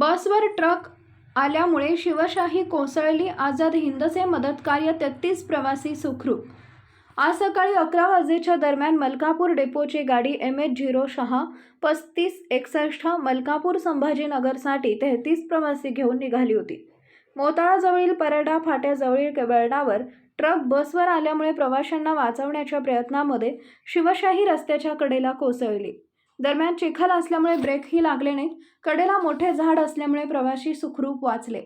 बसवर ट्रक आल्यामुळे शिवशाही कोसळली. आझाद हिंदचे मदतकार्य तेहतीस प्रवासी सुखरूप. आज सकाळी अकरा वाजेच्या दरम्यान मलकापूर डेपोची गाडी एम एच झिरो सहा पस्तीस एकसष्ट मलकापूर संभाजीनगरसाठी तेहतीस प्रवासी घेऊन निघाली होती. मोताळाजवळील परडा फाट्याजवळील केबर्डावर ट्रक बसवर आल्यामुळे प्रवाशांना वाचवण्याच्या प्रयत्नामध्ये शिवशाही रस्त्याच्या कडेला कोसळली. दरम्यान चिखल असल्यामुळे ब्रेकही लागले नाहीत. कडेला मोठे झाड असल्यामुळे प्रवाशी सुखरूप वाचले.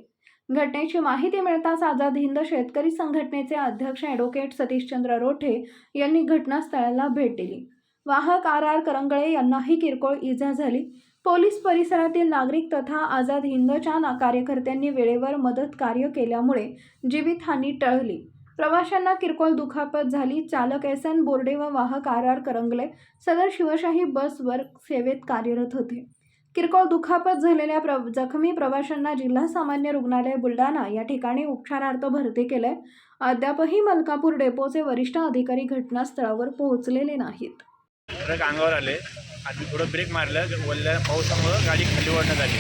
घटनेची माहिती मिळताच आझाद हिंद शेतकरी संघटनेचे अध्यक्ष ॲडव्होकेट सतीशचंद्र रोठे यांनी घटनास्थळाला भेट दिली. वाहक आर आर करंगळे यांनाही किरकोळ इजा झाली. पोलीस परिसरातील नागरिक तथा आझाद हिंदच्या ना- कार्यकर्त्यांनी वेळेवर मदत कार्य केल्यामुळे जीवितहानी टळली. प्रवाशांना किरकोळ दुखापत झाली. चालक एस एन बोर्डे व वाहक आर आर करंगले सदर शिवशाही बसवर सेवेत कार्यरत होते. किरकोळ दुखापत झालेल्या प्र जखमी प्रवाशांना जिल्हा सामान्य रुग्णालय बुलढाणा या ठिकाणी उपचारार्थ भरती केलंय अद्यापही मलकापूर डेपोचे वरिष्ठ अधिकारी घटनास्थळावर पोहोचलेले नाहीत. ट्रक अंगावर आले. आणि थोडं ब्रेक मारलं. वल्ल्या पावसामुळं गाडी खाली ओढण्यात आली.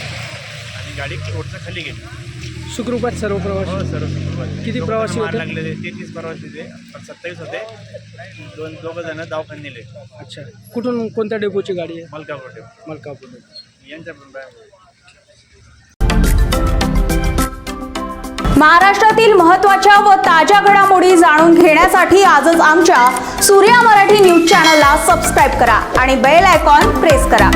आणि गाडी खाली गेली. सुखरूपात सर्व प्रवासी? हो सर्व सुखरूप किती प्रवासी होते? लागले तेहतीस प्रवासी होते पण सत्तावीस होते. दोन दोघं जण दवाखान्यात नेले अच्छा. कुठून कोणत्या डेपोची गाडी आहे? मलकापूर मलकापूर यांच्या पण महाराष्ट्रातील महत्त्वाच्या व ताज्या घडामोडी जाणून घेण्यासाठी आजच आमच्या सूर्या मराठी न्यूज चॅनलला सबस्क्राईब करा आणि बेल आयकॉन प्रेस करा.